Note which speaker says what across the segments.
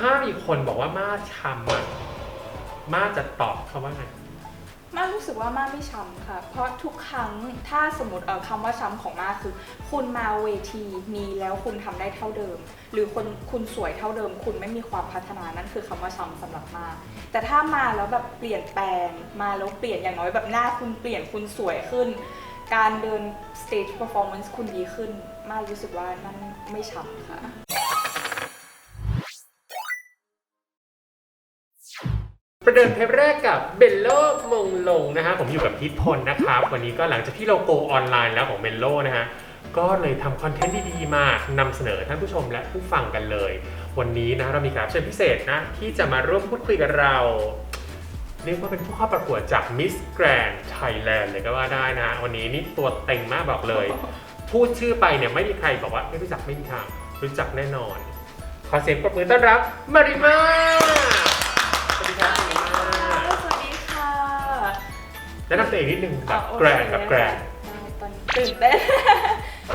Speaker 1: ถ้ามีคนบอกว่ามาช้ำอะมาจะตอบเขาว่าไง
Speaker 2: มารู้สึกว่ามาไม่ช้ำค่ะ เพราะทุกครั้งถ้าสมมติเออคำว่าช้ำของมาคือ คุณมาเวทีนี้แล้วคุณทำได้เท่าเดิม หรือคนคุณสวยเท่าเดิม คุณไม่มีความพัฒนานั่นคือคำว่าช้ำสำหรับมาแต่ถ้ามาแล้วแบบเปลี่ยนแปลงมาแล้วเปลี่ยนอย่างน้อยแบบหน้าคุณเปลี่ยนคุณสวยขึ้น การเดิน stage performance คุณดีขึ้นมารู้สึกว่านั่นไม่ช้ำค่ะ
Speaker 1: ประเดิมเทปแรกกับเบลโลมงลงนะฮะผมอยู่กับพิทพลนะครับ วันนี้ก็หลังจากที่เราโกออนไลน์แล้วของเบลโลนะฮะก็เลยทำคอนเทนต์ดีๆมานำเสนอท่านผู้ชมและผู้ฟังกันเลย วันนี้นะเรามีแขกรับเชิญพิเศษนะ ที่จะมาร่วมพูดคุยกับเรา เรียกว่าเป็นผู้เข้าประกวดจาก Miss Grand Thailand เลยก็ว่าได้นะ วันนี้นี่ตัวเต็งมากบอกเลย พูดชื่อไปเนี่ยไม่มีใครบอกว่าไม่รู้จักไม่มีทางรู้จักแน่นอน ขอเสียงปรบมือต้อนรับมาริมา แนะนำตัวเองนิดนึงแบบ
Speaker 2: อ๋อ
Speaker 1: แกรน
Speaker 2: โอเค
Speaker 1: แบบแกรน
Speaker 2: ได้ตอนนี้ตื่นเต้น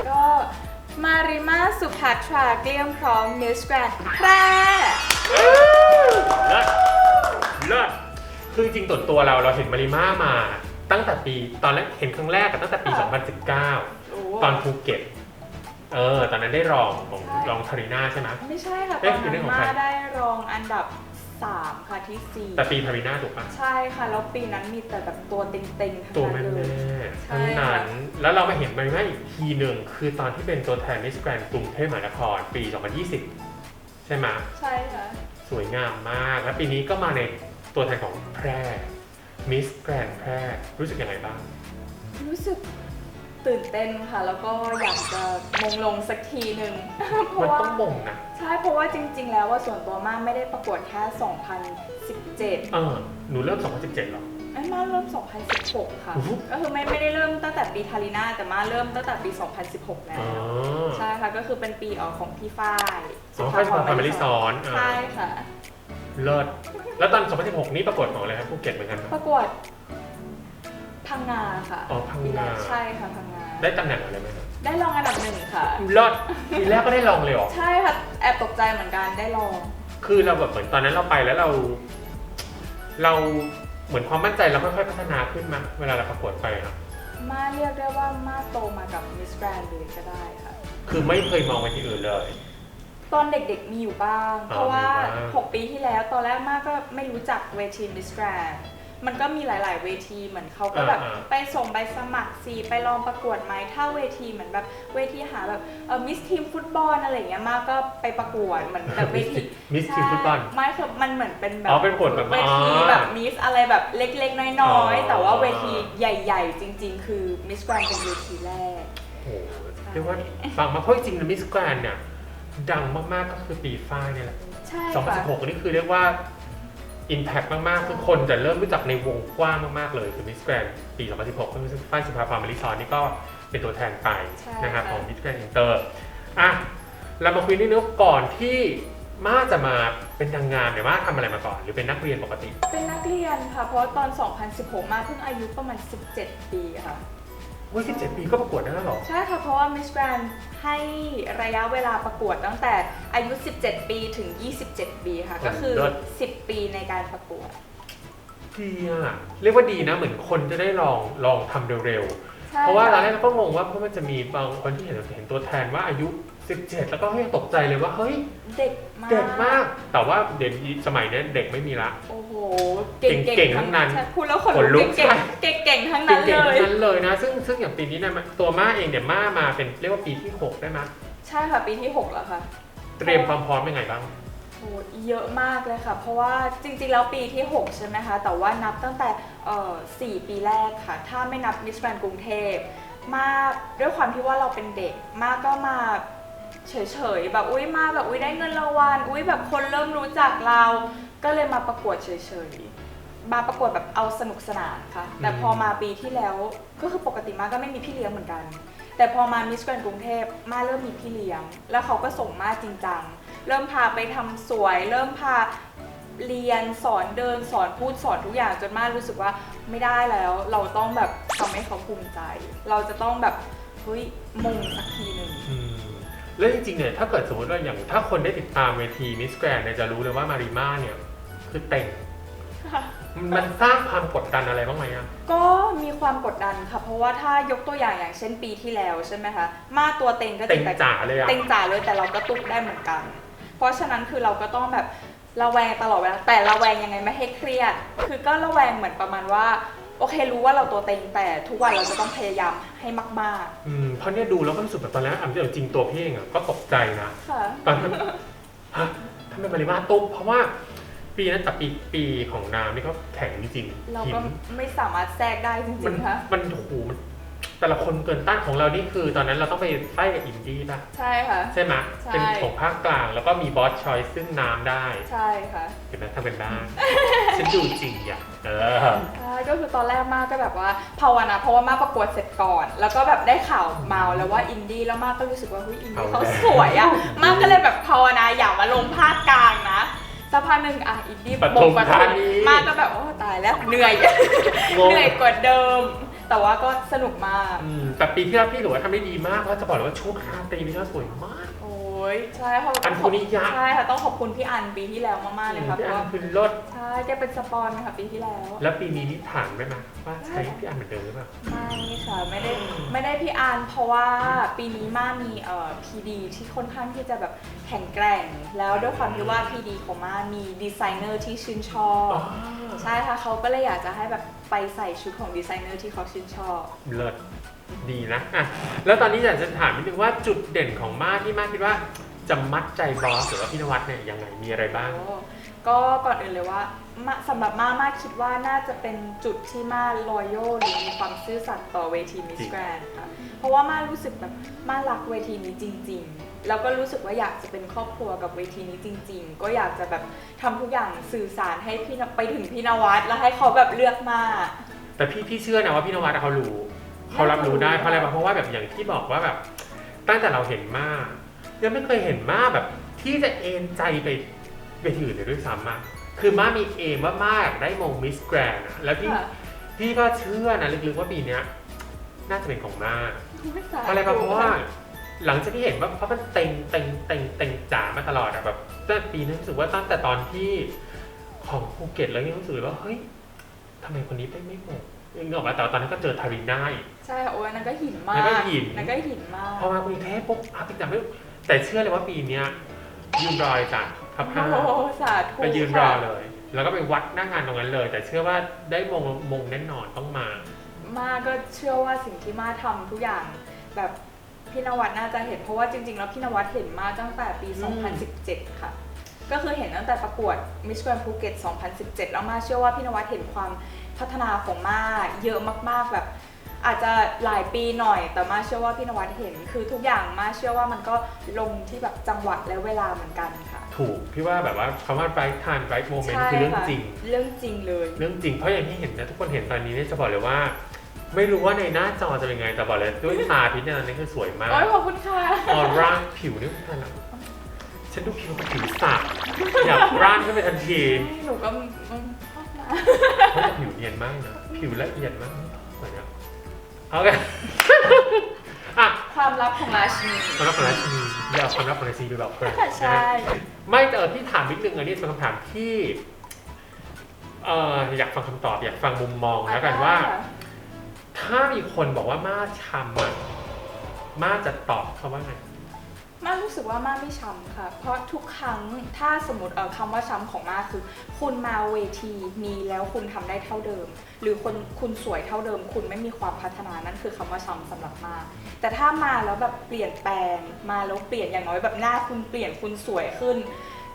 Speaker 2: ก็มาริมาสุภัทราเกลี้ยงพร้อม Miss Grand แพร่
Speaker 1: เลิศเลิศคือจริงๆตัวตัวเราเราเห็นมาริมามาตั้งแต่ปีตอนแรกเห็นครั้งแรกอะตั้งแต่ปี 2019
Speaker 2: โอ้
Speaker 1: ตอนภูเก็ตเออตอนนั้นได้รองของรองทาริน่าใช่ไหม
Speaker 2: ไม่ใช่ค่ะต
Speaker 1: เอ๊ะ
Speaker 2: อน
Speaker 1: คือเรื่
Speaker 2: นั้
Speaker 1: อนงของ
Speaker 2: มา
Speaker 1: ใคร
Speaker 2: ได้รองอันดับ 3ค่ะที่
Speaker 1: แต่ปีทาริน่าถูกปะ
Speaker 2: 4ใช่ค่ะ แล้วปีนั้นมีแต่แบบตัวเต็งๆทั้ง
Speaker 1: ตัว
Speaker 2: นั้
Speaker 1: แม่
Speaker 2: นเลย
Speaker 1: ๆทั้งนั้นแล้วเรามาเห็นมาริมาอีกทีหนึ่งคือตอนที่เป็นตัวแทนมิสแกรนกรุงเทพมหานครปี 2020 ใช่ไหม
Speaker 2: ใช่ค่ะ
Speaker 1: สวยงามมาก และปีนี้ก็มาในตัวแทนของแพร่มิสแกรนแพร่รู้สึกยังไงบ้าง
Speaker 2: รู้สึก ตื่นเต้นค่ะ แล้วก็อยากจะมงลงสักทีหนึ่ง เพ
Speaker 1: มัน
Speaker 2: ราะว่า
Speaker 1: ต้องบ่งนะ
Speaker 2: ใช่เพราะว่าจริง ๆ แล้วว่าส่วนตัวมากไม่ได้ประกวดแค่ 2017
Speaker 1: เออหนูเริ่ม 2017เหรอ
Speaker 2: ไอ้มาเริ่ม 2016 ค่ะ
Speaker 1: อู้หู
Speaker 2: ก็คือไม่ไม่ได้เริ่มตั้งแต่ปีทาริน่าแต่มาเริ่มตั้งแต่ปี 2016 แล้
Speaker 1: อ๋อ
Speaker 2: ว ใช่ค่ะก็คือเป็นปีเออของพี่ฝ้าย
Speaker 1: สองพันสองพันมาริซอน
Speaker 2: ใช่ค่ะ
Speaker 1: เลิศแล้วตอน 2016 นี้ประกวดของอะไรครับภูเก็ตเหมือนกันปะ
Speaker 2: ประกวดพังงาค่ะ
Speaker 1: อ๋อพังงา
Speaker 2: ใช่ค่ะพังงา
Speaker 1: ได้ตำแหน่งอะไรไหมครับ
Speaker 2: ได้รองอันดับหนึ่งค่ะ
Speaker 1: เลิศทีแรกก็ได้ลองเลยเหรอ
Speaker 2: ใช่ค่ะ แอบตกใจเหมือนกันได้รอง
Speaker 1: คือเราแบบเหมือนตอนนั้นเราไปแล้วเรา เราเหมือนความมั่นใจเราค่อยๆพัฒนาขึ้นมาเวลาเราประกวดไปครับ
Speaker 2: มาเรียกได้ว่ามาโตมากับมิสแกรนเลยก็ได้ค่ะ
Speaker 1: คือไม่เคยมองไปที่อื่นเลย
Speaker 2: ตอนเด็กๆมีอยู่บ้าง
Speaker 1: อ๋อ
Speaker 2: เพราะว่า
Speaker 1: มีบ้าง
Speaker 2: 6 ปีที่แล้ว ตอนแรกมากก็ไม่รู้จักเวทีมิสแกรน มันก็มีหลาย ๆ เวทีเหมือนเขาก็แบบ
Speaker 1: อ่า
Speaker 2: ไปส่งใบสมัครสีไปลองประกวดไหมถ้าเวทีเหมือนแบบเวทีหาแบบเออมิสทีมฟุตบอลอะไรอย่างเงี้ยมากก็ไปประกวดเหมือนแบบเวที
Speaker 1: มิสทีมฟุตบอล
Speaker 2: ใช่ไม่คือมันเหมือนเป็นแบบ
Speaker 1: อ๋อเป็นประกวดแบบ
Speaker 2: เวที
Speaker 1: อ๋อ
Speaker 2: แบบมิสอะไรแบบเล็ก ๆ น้อย
Speaker 1: อ๋อ
Speaker 2: ๆแต่ว่าเวทีใหญ่ ๆ จริง ๆ คือมิสแกรนเป็นเวทีแรก
Speaker 1: โอ้โหเรียกว่าฟังมาเพราะจริงๆนะมิสแกรนเนี่ยดังมากๆก็คือปีฝ้ายเนี่ยแหละ
Speaker 2: ใช่ค่ะ
Speaker 1: 2016นี่คือเรียกว่า Impact มากๆคือคนจะเริ่มรู้จักในวงกว้างมากๆเลย คือ Miss Grand ปี 2016ก็คือฝ้ายสุภาพรมาริซอนนี่ก็เป็นตัวแทนไป
Speaker 2: ใช่
Speaker 1: นะครับ
Speaker 2: ค่ะ
Speaker 1: ของ Miss Grand Inter อะเรามาคุยนิดนึงก่อนที่มาจะมาเป็นนางงามเนี่ยมาทำอะไรมาก่อน หรือเป็นนักเรียนปกติ
Speaker 2: เป็นนักเรียนค่ะ เพราะว่าตอน 2016 มาเพิ่งอายุประมาณ 17 ปีค่ะ
Speaker 1: อุ้ย17 ปีก็ประกวดได้แล้วเหรอ
Speaker 2: ใช่ค่ะ เพราะว่า Miss Grand ให้ระยะเวลาประกวดตั้งแต่อายุ 17 ปีถึง 27 ปีค่ะก็คือ
Speaker 1: เลิศ
Speaker 2: 10 ปีในการประกวด
Speaker 1: ดีอะ เรียกว่าดีนะ เหมือนคนจะได้ลองลองทำเร็วๆ
Speaker 2: ใช่
Speaker 1: เพราะว่าตอนแร
Speaker 2: ค่
Speaker 1: กเราก็งงว่าเพราะมันจะมีบางคนที่เห็นเห็นตัวแทนว่าอายุ 17 แล้วก็ให้ตกใจเลยว่าเฮ้ย
Speaker 2: เด็กมาก
Speaker 1: เด็กมาก แต่ว่าเดี๋ยวนี้สมัยนี้เด็กไม่มีละ
Speaker 2: โอ้โห เก่ง
Speaker 1: เก่งๆทั้งนั้น
Speaker 2: ใช่พูดแล้วขน
Speaker 1: ขนลุ
Speaker 2: ลุ
Speaker 1: ก
Speaker 2: กเก่ง
Speaker 1: ใช่
Speaker 2: ๆเก่งๆทั้งนั้น
Speaker 1: เก่งๆ
Speaker 2: เล
Speaker 1: ทั้
Speaker 2: ย
Speaker 1: งนั้นเลยนะ ซึ่งซึ่งอย่างปีนี้เนี่ยตัวม่าเองเนี่ยม่ามาเป็นเรียกว่าปีที่ 6 ได้ไหมย
Speaker 2: ใช่ค่ะปีที่ 6 แล้วค่ะ
Speaker 1: เตรียมความพร้อมยังไงบ้าง
Speaker 2: โอ้เยอะมากเลยค่ะ เพราะว่าจริงๆ แล้วปีที่ 6 ใช่ไหมคะ แต่ว่านับตั้งแต่เอ่อ4ปีแรกค่ะ ถ้าไม่นับมิสแกรนกรุงเทพ มาด้วยความที่ว่าเราเป็นเด็ก มาก็มา เฉยๆแบบอุ้ยมาแบบอุ้ยได้เงินรางวัลอุ้ยแบบคนเริ่มรู้จักเรา ก็เลยมาประกวดเฉยๆมาประกวดแบบเอาสนุกสนานค่ะ แต่พอมาปีที่แล้วก็คือปกติมาก็ไม่มีพี่เลี้ยงเหมือนกัน แต่พอมามิสแกรนกรุงเทพมาเริ่มมีพี่เลี้ยง แล้วเขาก็ส่งมาจริงจังเริ่มพาไปทำสวย เริ่มพาเรียนสอนเดินสอนพูดสอนทุกอย่างจนมารู้สึกว่าไม่ได้แล้ว เราต้องแบบทำให้เขาภูมิใจ เราจะต้องแบบเฮ้ยมงสักทีหนึ่ง
Speaker 1: อืม แล้วจริงๆเนี่ยถ้าเกิดสมมติว่าอย่างถ้าคนได้ติดตามเวทีมิสแกรนเนี่ยจะรู้เลยว่ามาริมาเนี่ยคือเต่ง
Speaker 2: ค่ะ
Speaker 1: มันสร้างความกดดันอะไรบ้างไหมอะ
Speaker 2: ก็มีความกดดันค่ะ เพราะว่าถ้ายกตัวอย่างอย่างเช่นปีที่แล้วใช่ไหมคะมาตัวเต็งก็จ
Speaker 1: เต่
Speaker 2: ริ
Speaker 1: ง
Speaker 2: งแต่
Speaker 1: จ๋าเลยอะ
Speaker 2: เต็งจ่าเลยแต่เราก็ตุกได้เหมือนกัน เพราะฉะนั้นคือเราก็ต้องแบบระแวงตลอดเวลาแต่ระแวงยังไงไม่ให้เครียด คือก็ระแวงเหมือนประมาณว่า โอเครู้ว่าเราตัวเต็งแต่ทุกวันเราจะต้องพยายามให้มาก
Speaker 1: อืมเพราะเนี่ยดูแล้วก็รู้สึกแบบตอนแรกอะจริงๆตัวพี่เองอะก็ตกใจนะ
Speaker 2: ๆ ค่ะ
Speaker 1: ตอนนั้นฮะทำไมมาริมาตุ๊บเพราะว่าปีนั้นแต่ปีปีของนามนี่ก็แข็งจริง
Speaker 2: เรา
Speaker 1: หิ
Speaker 2: ก็
Speaker 1: น
Speaker 2: ไม่สามารถแทรกได้จ
Speaker 1: มั
Speaker 2: ริงๆค่ะ
Speaker 1: มันโอ้โหมัน แต่ละคนเกินต้านของเรานี่คือ ตอนนั้นเราต้องไปไฟกับอินดี้ป่ะ
Speaker 2: ใช่ค่ะ
Speaker 1: ใช่ไหม
Speaker 2: ใช่
Speaker 1: เป็นของภาคกลางแล้วก็มีบอสชอยซึ่งน้ำได้
Speaker 2: ใช่ค่ะ
Speaker 1: เห็นไหมทำเป็นบ้างฉันดูจริงอะเออ
Speaker 2: ใช่ก็คือตอนแรกมากก็แบบว่าภาวนาเพราะว่ามาประกวดเสร็จก่อน แล้วก็แบบได้ข่าวมาแล้วว่าอินดี้แล้วมากก็รู้สึกว่าเฮ้ยอินดี้
Speaker 1: เอา
Speaker 2: เขา
Speaker 1: แล้ว
Speaker 2: สวยอะมากก็เลยแบบภาวนาอย่ามาลงภาคกลางนะสักพักหนึ่งอะอินดี้
Speaker 1: ปทุม
Speaker 2: ป
Speaker 1: ธานี
Speaker 2: มากก็แบบโอ้ตายแล้วเหนื่อย
Speaker 1: งง
Speaker 2: เหนื่อยกว่าเดิม แต่ว่าก็สนุกมาก
Speaker 1: อืมแต่ปีที่แล้วพี่ถือว่าทำได้ดีมากเพราะจะบอกเลยว่าชุดราตรีพี่น่าสวยมาก
Speaker 2: ยใช่ค่ะ
Speaker 1: อันคุนิยะ
Speaker 2: ใช่ค่ะต้องขอบคุณพี่อันปีที่แล้วมากๆเลยค่ะเพ
Speaker 1: พี่
Speaker 2: ราะ
Speaker 1: อั
Speaker 2: ว่าน
Speaker 1: คือรถ
Speaker 2: ใช่แกเป็นสปอนค่ะปีที่แล้ว
Speaker 1: แล้วปีนี้นี่ถามได้ไหมว่าใช้พี่อันเหมือนเดิมหรือเปล่า
Speaker 2: ไม่ค่ะไม่ได้ไม่ได้พี่อันเพราะว่าปีนี้มามีเอ่อพีดีที่ค่อนข้างที่จะแบบแข็งแกร่ง แล้วด้วยความที่ว่าพีดีของมามีดีไซเนอร์ที่ชื่นชอบ
Speaker 1: อ๋อ
Speaker 2: ใช่ค่ะเขาก็เลยอยากจะให้แบบไปใส่ชุดของดีไซเนอร์ที่เขาชื่นชอบ
Speaker 1: เลิศ ดีนะอะแล้วตอนนี้อยากจะถามนิดนึงว่าจุดเด่นของมาที่มาคิดว่าจะมัดใจบอสหรือว่าพี่นวัดเนี่ยยังไงมีอะไรบ้าง
Speaker 2: โอ้ก็ก่อนอื่นเลยว่ามาสำหรับมามาคิดว่าน่าจะเป็นจุดที่มา loyal หรือมีความซื่อสัตย์ต่อเวที Miss
Speaker 1: จริง
Speaker 2: Grand ค่ะเพราะว่ามารู้สึกแบบมารักเวทีนี้จริง ๆ แล้วก็รู้สึกว่าอยากจะเป็นครอบครัวกับเวทีนี้จริง ๆ ก็อยากจะแบบทำทุกอย่างสื่อสารให้พี่นไปถึงพี่นวัดแล้วให้เขาแบบเลือกมา
Speaker 1: แต่พี่พี่เชื่อนะว่าพี่นวัดเขารู้ เขารับรู้ได้เพราะอะไรเพราะว่าแบบอย่างที่บอกว่าแบบ ตั้งแต่เราเห็นมายังไม่เคยเห็นมาแบบ ที่จะเอนใจไปไปที่อื่นเลยด้วยซ้ำอะคือมามีเอมว่ามากได้มงมิสแกรนอะแล้วพี่
Speaker 2: ค่ะ
Speaker 1: พี่ก็เชื่อนะลึกๆว่าปีเนี้ยน่าจะเป็นของมา
Speaker 2: ไม่สา
Speaker 1: เพราะอะไรเพราะว่า หลังจากที่เห็นว่าเพราะมันเต็งเต็งเต็งเต็งจ๋ามาตลอดอะแบบตั้งแต่ปีนั้นรู้สึกว่าตั้งแต่ตอนที่ของภูเก็ตแล้วยังรู้สึกว่าเฮ้ยทำไมคนนี้ไม่ไม่หมด ยังออกมาแต่ว่าตอนนั้นก็เจอทาริน่าอีก
Speaker 2: ใช่โอ้ยนั่นก็หินมาก
Speaker 1: นั่นก็หิน
Speaker 2: นั่นก็หินมาก
Speaker 1: พอมากรุงเทพปุ๊บอะพี่จำไม่แต่เชื่อเลยว่าปีเนี้ยยืนรอยจ้ะทับห้า
Speaker 2: โอ้โหสาธุ
Speaker 1: ไปยืนรอ
Speaker 2: ค่ะ
Speaker 1: เลย แล้วก็ไปวัดหน้างานตรงนั้นเลย แต่เชื่อว่าได้มงมงแน่นอนต้องมา
Speaker 2: มาก็เชื่อว่าสิ่งที่มาทำทุกอย่างแบบพี่นวัดน่าจะเห็นเพราะว่าจริงๆ แล้วพี่นวัดเห็นมาตั้งแต่ปี
Speaker 1: อืม
Speaker 2: 2017 ค่ะ ก็คือเห็นตั้งแต่ประกวด Miss Grand Phuket 2017 แล้วมาเชื่อว่าพี่นวัดเห็นความพัฒนาของมาเยอะมากๆแบบอาจจะหลายปีหน่อย แต่มาเชื่อว่าพี่นวัดเห็น คือทุกอย่างมาเชื่อว่ามันก็ลงที่แบบจังหวะและเวลาเหมือนกันค่ะ
Speaker 1: ถูก พี่ว่าแบบว่าคำว่า right time right moment
Speaker 2: ใช่
Speaker 1: คือเรื่อง
Speaker 2: ค่ะ
Speaker 1: จริง
Speaker 2: เรื่องจริงเลย
Speaker 1: เรื่องจริง เพราะอย่างที่เห็นนะทุกคนเห็นตอนนี้เนี่ยจะบอกเลยว่า ไม่รู้ว่าในหน้าจอจะเป็นไงแต่บอกเลยด้วยตาพิจารณานี่คือสวยมาก
Speaker 2: โอ้ยขอบคุณค่ะ
Speaker 1: ออร่าผิวนี่ขนาด ฉันดูผิวกับผิวสักอยากร่างขึ้นไปทันที
Speaker 2: หนูก็อืมชอบนะ
Speaker 1: เพราะแต่ผิวเนียนมากนะผิวละเอียดมากสวยอะโอเคอะ
Speaker 2: ความลับของราชินี
Speaker 1: ความลับของราชินีอย่าเอาความลับของราชินีไปบอกเพื่อน
Speaker 2: ใช่
Speaker 1: ไม่แต่เออพี่ถามนิดนึงอันนี้เป็นคำถามที่เอออยากฟังคำตอบอยากฟังมุมมองแล้วกันว่า ถ้ามีคนบอกว่ามาช้ำอะมาจะตอบเขาว่าไง
Speaker 2: มารู้สึกว่ามาไม่ช้ำค่ะ เพราะทุกครั้งถ้าสมมติเออคำว่าช้ำของมาคือ คุณมาเวทีนี้แล้วคุณทำได้เท่าเดิม หรือคนคุณสวยเท่าเดิม คุณไม่มีความพัฒนานั่นคือคำว่าช้ำสำหรับมา แต่ถ้ามาแล้วแบบเปลี่ยนแปลงมาแล้วเปลี่ยนอย่างน้อยแบบหน้าคุณเปลี่ยนคุณสวยขึ้น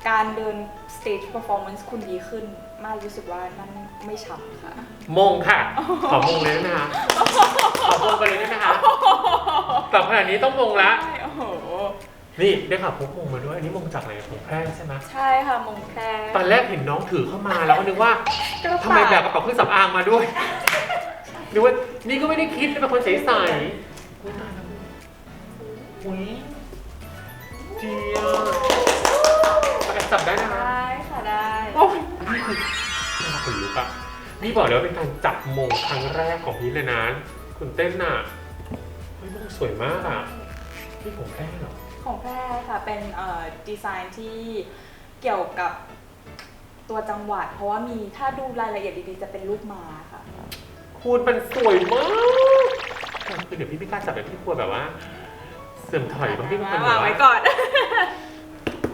Speaker 2: การเดิน stage performance คุณดีขึ้น มารู้สึกว่านั่นไม่ช้ำค่ะ
Speaker 1: มงค่ะ ขอมงเลยได้ไหมคะ ขอมงไปเลยได้ไหมคะตอบขนาดนี้ต้องมงละ
Speaker 2: ใช่โอ้โห
Speaker 1: นี่ได้ข่าวพกมงมาด้วยอันนี้มงจากไหนของแพร่ใช่ไหม
Speaker 2: ใช่ค่ะมงแพร
Speaker 1: ตอนแรกเห็นน้องถือเข้ามาแล้วก็นึกว่า
Speaker 2: กระ
Speaker 1: ทำไม
Speaker 2: เป๋า
Speaker 1: แบกกระเป๋าเครื่องสำอางมาด้วยนึกว่านี่ก็ไม่ได้คิดเป็นคนใสๆอุ๊ยตายแล้วอุ้ยเจียแอบจับได้นะคะ
Speaker 2: ได้ค่ะได้
Speaker 1: โอ้ยนี่คือน่าคนลุกอะนี่บอกเลยว่าเป็นการจับมงครั้งแรกของพีทเลยนะ คุณเต้นน่ะเฮ้ยมงสวยมากอะนี่ผมแพ้เหรอ
Speaker 2: ของแพรค่ะเป็นเอ่อดีไซน์ที่เกี่ยวกับตัวจังหวัด เพราะว่ามีถ้าดูรายละเอียดดีๆ จะเป็นรูปม้าค่ะ
Speaker 1: คุณมันสวยมากคือเดี๋ยวพี่ไม่กล้าจับแบบพี่กลัวแบบว่า เสื่อมถอยบางพี่มันแบบ
Speaker 2: วาง
Speaker 1: ว่า
Speaker 2: ไว้ก่อน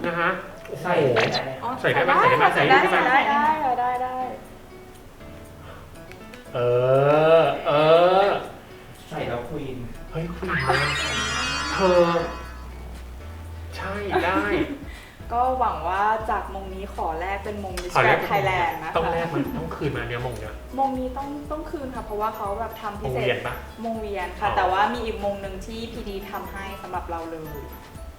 Speaker 1: นะฮะโอ้โห
Speaker 3: ใส่ได้ไหม
Speaker 2: อ๋อ
Speaker 1: ใส่ได้ไหม
Speaker 2: ค่ะ
Speaker 1: ใส่
Speaker 2: ใส่
Speaker 1: ได้
Speaker 2: ได้
Speaker 1: ไหม
Speaker 2: ใส่ได้ได้ได้ได้
Speaker 1: เออ เออ
Speaker 3: ใส่แล้วควีน
Speaker 1: เฮ้ยคุณมากเธอใช่ได้
Speaker 2: ก็หวังว่าจากมงนี้ขอแลกเป็นมงมิส
Speaker 1: ขอ
Speaker 2: แกร
Speaker 1: แร
Speaker 2: น
Speaker 1: ก
Speaker 2: ไทยแลนด์นะคะ
Speaker 1: ต้องแรกมันต้องคืนมาเนี่ยมงเนี่ย
Speaker 2: มงนี้ต้องต้องคืนค่ะ เพราะว่าเขาแบบทำ
Speaker 1: ม
Speaker 2: พิ
Speaker 1: ง
Speaker 2: เศ
Speaker 1: เวีย
Speaker 2: ษ
Speaker 1: นปะ
Speaker 2: มงเวียนค่ะ
Speaker 1: อ๋อ
Speaker 2: แต่ว่ามีอีกมงหนึ่งที่พีดีทำให้สำหรับเราเลย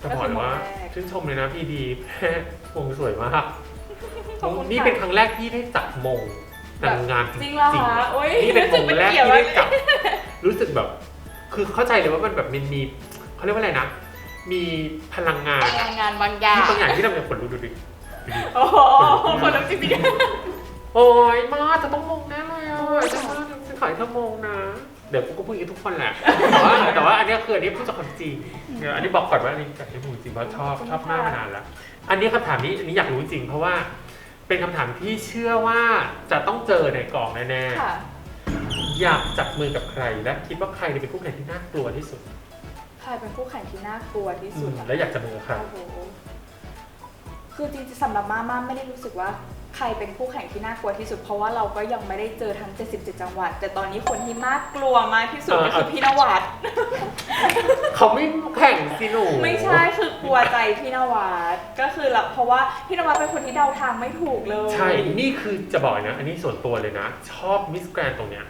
Speaker 1: จะบอกเลยว่า
Speaker 2: ก็คือมงแรก
Speaker 1: ชื่นชมเลยนะพี่ดีแม่มงสวยมาก
Speaker 2: ขอบคุณ
Speaker 1: นี่
Speaker 2: ค่ะ
Speaker 1: เป็นครั้งแรกที่ได้จับมงนางงามจ
Speaker 2: จริ
Speaker 1: ริ
Speaker 2: ง
Speaker 1: ง
Speaker 2: เหรอ
Speaker 1: ๆ
Speaker 2: คะโอ้ย
Speaker 1: นี่เป็นมงแรก
Speaker 2: รู้สึ
Speaker 1: ที่ได้
Speaker 2: เป็นเกียรติมาก
Speaker 1: จับรู้สึกแบบ คือเข้าใจเลยว่ามันแบบมันมีเขาเรียกว่าอะไรนะ มีพลังงาน
Speaker 2: พลังงานบางอย่าง
Speaker 1: ที่บางอย่างที่ทำให้ขนลุกดูดิดูดิ
Speaker 2: โอ้โหคนลุกจริง
Speaker 1: โอ้ยมาจะต้องมงแน่เลยอะจะมาจะขายเธอมงนะเดี๋ยวกูก็พูดอย่างนี้ทุกคนแหละแต่ว่าแต่ว่าอันเนี้ยคืออันนี้พูดจากความจริงเดี๋ยวอันนี้บอกก่อนว่าอันนี้จากที่พูดจริงเพราะชอบชอบมากมานานแล้ว อันนี้คำถามนี้อันนี้อยากรู้จริง เพราะว่าเป็นคำถามที่เชื่อว่าจะต้องเจอในกล่องแน่
Speaker 2: ๆค่ะ
Speaker 1: ๆอยากจับมือกับใครและคิดว่าใครเนี่ยเป็นคู่แข่งที่น่ากลัวที่สุด
Speaker 2: ใครเป็นคู่แข่งที่น่ากลัวที่
Speaker 1: อื
Speaker 2: สุด
Speaker 1: ม
Speaker 2: อะ
Speaker 1: และอยากจับมือกับใคร
Speaker 2: โอ้โห คือจริงๆสำหรับมาม่าไม่ได้รู้สึกว่าใครเป็นคู่แข่งที่น่ากลัวที่สุด เพราะว่าเราก็ยังไม่ได้เจอทั้ง 77 จังหวัด แต่ตอนนี้คนที่น่ากลัวมากที่สุด
Speaker 1: เออ
Speaker 2: ก็คือพี่นวัด
Speaker 1: เขาไม่แข่งสิหนู
Speaker 2: ไม่ใช่คือกลัวใจพี่นวัดก็คือละเพราะว่าพี่นวัดเป็นคนที่เดาทางไม่ถูกเลย
Speaker 1: ใช่ นี่คือจะบอกนะ อันนี้ส่วนตัวเลยนะ ชอบมิสแกรนตรงเนี้ย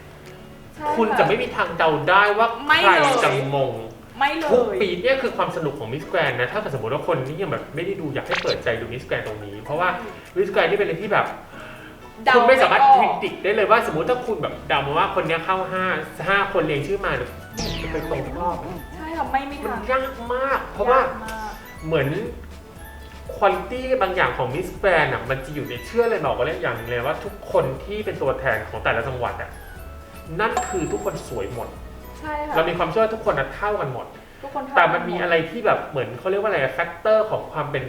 Speaker 2: ใช่
Speaker 1: คุณจะไม่มีทางเดาได้ว่า
Speaker 2: ไม่
Speaker 1: ใคร
Speaker 2: เลย
Speaker 1: จะมง
Speaker 2: ไม่เล
Speaker 1: ทุก
Speaker 2: ย
Speaker 1: ปีเนี่ยคือความสนุกของมิสแกรนนะ ถ้าเกิดสมมติว่าคนที่ยังแบบไม่ได้ดูอยากให้เปิดใจดูมิสแกรนตรงนี้ เพราะว่ามิสแกรนนี่เป็นอะไรที่แบบ
Speaker 2: เดา
Speaker 1: คุณไม่สามารถ
Speaker 2: ไม่อ
Speaker 1: พิ
Speaker 2: อก
Speaker 1: จิตได้เลยว่าสมมติถ้าคุณแบบเดามาว่าคนเนี้ยเข้าห้าห้าคนเรียงชื่อมาเนี่ยจะไปตรงรอบ
Speaker 2: ใช่ค่ะไม่มี
Speaker 1: มัน
Speaker 2: ทาง
Speaker 1: ยากมาก เพราะว่าย
Speaker 2: กมาก
Speaker 1: เหมือนคุณภาพบางอย่างของมิสแกรนอะมันจะอยู่ในเชื่อเลยบอกว่าเลยอย่างหนึงเลยว่าทุกคนที่เป็นตัวแทนของแต่ละจังหวัดอะนั่นคือทุกคนสวยหมด
Speaker 2: ใช่ค่ะ
Speaker 1: เรามีความเชื่อว่าทุกคนน่ะเท่ากันหมด
Speaker 2: ทุกคนเท่า
Speaker 1: แต่มันมี
Speaker 2: กัหด
Speaker 1: อะไรที่แบบเหมือนเขาเรียกว่าอะไรแฟกเตอร์ของความเป็น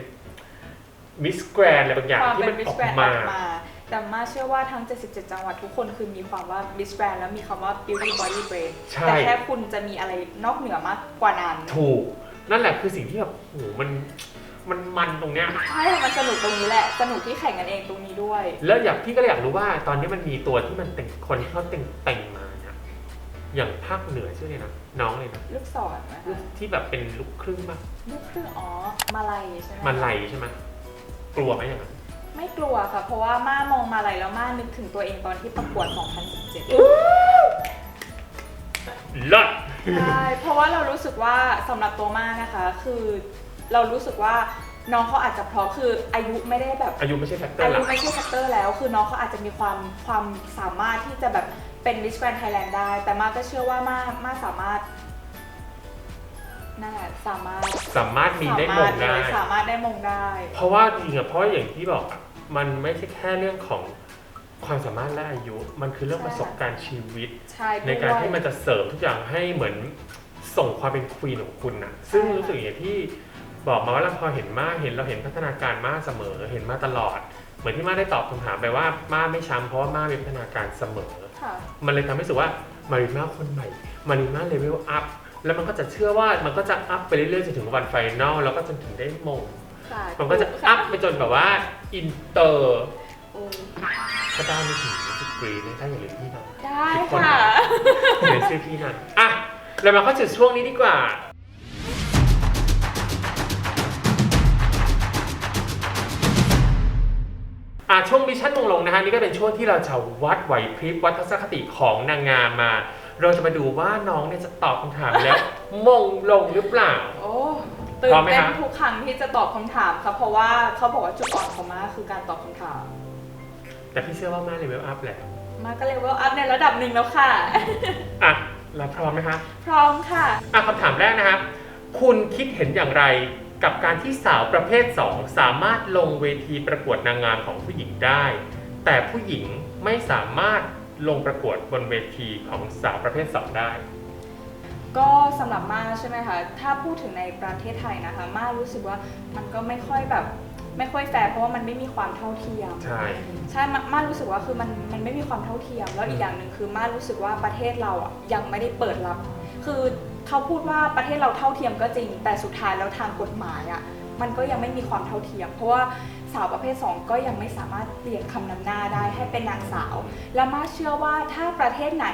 Speaker 1: มิสแกรนอะไรบางอย่าง
Speaker 2: ความ
Speaker 1: ที่
Speaker 2: เป็
Speaker 1: มันน
Speaker 2: มิ
Speaker 1: อ
Speaker 2: ส
Speaker 1: อก
Speaker 2: แกรนอ
Speaker 1: มา
Speaker 2: อกมา แต่มาเชื่อว่าทั้ง 77 จังหวัดทุกคนคือมีความว่ามิสแกรนแล้วมีคำว่า beauty body brain
Speaker 1: ใช่
Speaker 2: แต่แค่คุณจะมีอะไรนอกเหนือมากกว่านั้น
Speaker 1: ถูก นั่นแหละคือสิ่งที่แบบโหมันมันมันตรงเนี้ย
Speaker 2: ใช่มันสนุกตรงนี้แหละ สนุกที่แข่งกันเองตรงนี้ด้วย
Speaker 1: แล้วอยากพี่ก็เลยอยากรู้ว่าตอนนี้มันมีตัวที่มันแต่งคนที่เขาแต่งแต่งมาเนี่ย อย่างภาคเหนือชื่อเลยนะน้องเลยนะ
Speaker 2: ลูกศรนะคะ
Speaker 1: ที่แบบเป็นลูกครึ่งมาก
Speaker 2: ลูกครึ่งอ๋อมาลัยใช่ไหม
Speaker 1: มันไหลใช่ไหมกลัวไหมอย่างนั้น
Speaker 2: ไม่กลัวค่ะ เพราะว่าม่ามองมาลัยแล้วม่านึกถึงตัวเองตอนที่ประกวด 2017
Speaker 1: เลิศ
Speaker 2: ใช่ เพราะว่าเรารู้สึกว่าสำหรับตัวม่านะคะ คือเรารู้สึกว่าน้องเขาอาจจะเพราะคืออายุไม่ได้แบบ
Speaker 1: อายุไม่ใช่แฟกเตอ
Speaker 2: อา
Speaker 1: ร์ห
Speaker 2: ยุ
Speaker 1: ลัก
Speaker 2: ไม่ใช่แฟกเตอร์แล้ว คือน้องเขาอาจจะมีความความสามารถที่จะแบบ เป็นมิสแกรนไทยแลนด์ได้ แต่มาก็เชื่อว่ามามาสามารถนั่นแหละสามารถ
Speaker 1: สามารถมีได้มงได้
Speaker 2: สาารถเลยสามารถได้มงได้
Speaker 1: เพราะว่าจริงๆอะเพราะว่าอย่างที่บอกอะมันไม่ใช่แค่เรื่องของความสามารถและอายุ มันคือเรื่อง
Speaker 2: ใช่
Speaker 1: ประสบการณ์ชีวิต
Speaker 2: ใช่
Speaker 1: ในการ
Speaker 2: ด้วย
Speaker 1: ที่มันจะเสริมทุกอย่างให้เหมือนส่งความเป็นควีนของคุณนะซึ่งรู้สึกอย่างที่บอกมาว่าเราพอเห็นมากเห็นเราเห็นพัฒนาการมากเสมอ เห็นมาตลอด เหมือนที่มาได้ตอบคำถามไปว่ามาไม่ช้ำเพราะว่ามามีพัฒนาการเสมอ
Speaker 2: ค่ะ
Speaker 1: มันเลยทำให้รู้สึกว่ามาริมาคนใหม่มาริมาเลเวลอัพแล้วมันก็จะเชื่อว่ามันก็จะอัพไปเรื่อยๆจนถึงวันไฟนอลแล้วก็จนถึงได้มง
Speaker 2: ค่ะ
Speaker 1: มันก็จะอัพไปจนแบบว่าอินเตอร์
Speaker 2: โอ้
Speaker 1: ก็ได้ไม่ถึงสิบกรีนะถ้าอย่างลืมพี่นะ
Speaker 2: ได้
Speaker 1: ทุกคน
Speaker 2: ค่ะ
Speaker 1: เดี๋ยวชื่อพี่นะอะเรามาเข้าสู่ช่วงนี้ดีกว่า อะช่วงมิชชั่นมงลงนะฮะนี่ก็เป็นช่วงที่เราจะวัดไหวพริบวัดทัศนคติของนางงามมา เราจะมาดูว่าน้องเนี่ยจะตอบคำถามแล้ว มงลงหรือเปล่า
Speaker 2: โอ้ตื่
Speaker 1: พร้
Speaker 2: น
Speaker 1: อมไหม
Speaker 2: เต้น
Speaker 1: คะ
Speaker 2: ทุกครั้งที่จะตอบคำถามค่ะเพราะว่าเขาบอกว่าจุดอ่อนของมาคือการตอบคำถาม
Speaker 1: แต่พี่เชื่อว่ามาเลเวลอัพแหละ
Speaker 2: มาก็เลยว่าอัพในระดับหนึ่งแล้วค่ะ
Speaker 1: อะเราพร้อมไหมคะ
Speaker 2: พร้อมค่ะ
Speaker 1: อะคำถามแรกนะครับ คุณคิดเห็นอย่างไร กับการที่สาวประเภท 2 สามารถลงเวทีประกวดนางงามของผู้หญิงได้ แต่ผู้หญิงไม่สามารถลงประกวดบนเวทีของสาวประเภท 2 ได้
Speaker 2: ก็สำหรับมาใช่ไหมคะ ถ้าพูดถึงในประเทศไทยนะคะ มารู้สึกว่ามันก็ไม่ค่อยแบบไม่ค่อยแฟร์เพราะว่ามันไม่มีความเท่าเทียม
Speaker 1: ใช่
Speaker 2: ใช่มามารู้สึกว่าคือมันมันไม่มีความเท่าเทียม แล้วอีกอย่างหนึ่งคือมารู้สึกว่าประเทศเราอะยังไม่ได้เปิดรับ คือ เขาพูดว่าประเทศเราเท่าเทียมก็จริง แต่สุดท้ายแล้วทางกฎหมายอะมันก็ยังไม่มีความเท่าเทียม เพราะว่าสาวประเภท 2 ก็ยังไม่สามารถเปลี่ยนคำนำหน้าได้ให้เป็นนางสาว และมาเชื่อว่าถ้าประเทศไหน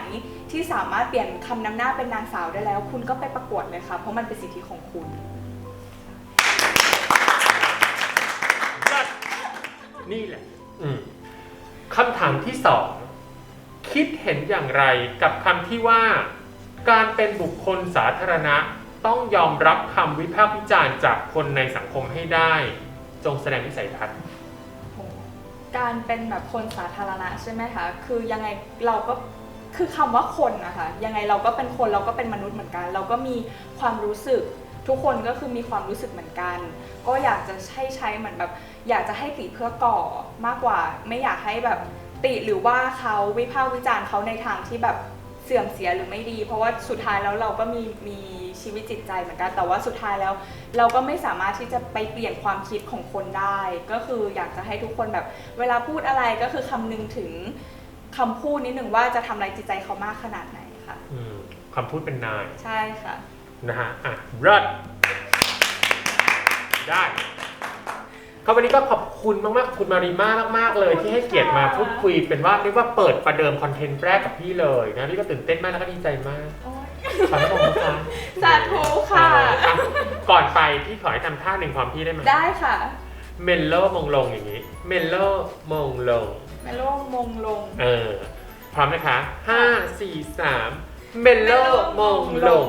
Speaker 2: ที่สามารถเปลี่ยนคำนำหน้าเป็นนางสาวได้แล้ว คุณก็ไปประกวดเลยค่ะ เพราะมันเป็นสิทธิของคุณ
Speaker 1: นี่แหละคำถามที่สองคิดเห็นอย่างไรกับคำที่ว่า การเป็นบุคคลสาธารณะต้องยอมรับคำวิพากษ์วิจารณ์จากคนในสังคมให้ได้ จงแสดงวิสัยทัศน์
Speaker 2: การเป็นแบบคนสาธารณะใช่ไหมคะ คือยังไงเราก็คือคำว่าคนนะคะยังไงเราก็เป็นคนเราก็เป็นมนุษย์เหมือนกัน เราก็มีความรู้สึก ทุกคนก็คือมีความรู้สึกเหมือนกัน ก็อยากจะให้ใช้เหมือนแบบ อยากจะให้ติเพื่อก่อมากกว่า ไม่อยากให้แบบติหรือว่าเขาวิพากษ์วิจารณ์เขาในทางที่แบบ เสื่อมเสียหรือไม่ดี เพราะว่าสุดท้ายแล้วเราก็มีมีชีวิตจิตใจเหมือนกัน แต่ว่าสุดท้ายแล้ว เราก็ไม่สามารถที่จะไปเปลี่ยนความคิดของคนได้ ก็คืออยากจะให้ทุกคนแบบ เวลาพูดอะไรก็คือคำนึงถึงคำพูดนิดหนึ่งว่าจะทำอะไรจิตใจเขามากขนาดไหนค่ะ
Speaker 1: อืมคำพูดเป็นนาย
Speaker 2: ใช่ค่ะ
Speaker 1: นะฮะอะเลิศได้ ครับวันนี้ก็ขอบคุณมากๆขอบคุณมารีมากมากๆเลย
Speaker 2: ขอบคุณ
Speaker 1: ที่ให้เกียรติมา
Speaker 2: ค่ะ
Speaker 1: พูดคุยเป็นว่าเรียกว่าเปิดประเดิมคอนเทนต์แรกกับพี่เลยนะนี่ก็ตื่นเต้นมากแล้วก็ดีใจมาก
Speaker 2: โอ๊ย
Speaker 1: ขอให้ผมนะคะ
Speaker 2: สาธุค่ะ
Speaker 1: อะ ก่อนไปพี่ขอให้ทำท่าหนึ่งความพี่ได้ไหม
Speaker 2: ได้ค่ะ
Speaker 1: เมลโลมงลงอย่างนี้ เมลโลมงลง
Speaker 2: เมโลมงลง
Speaker 1: เออ พร้อมนะคะห้าสี่สามเมลโลมงลง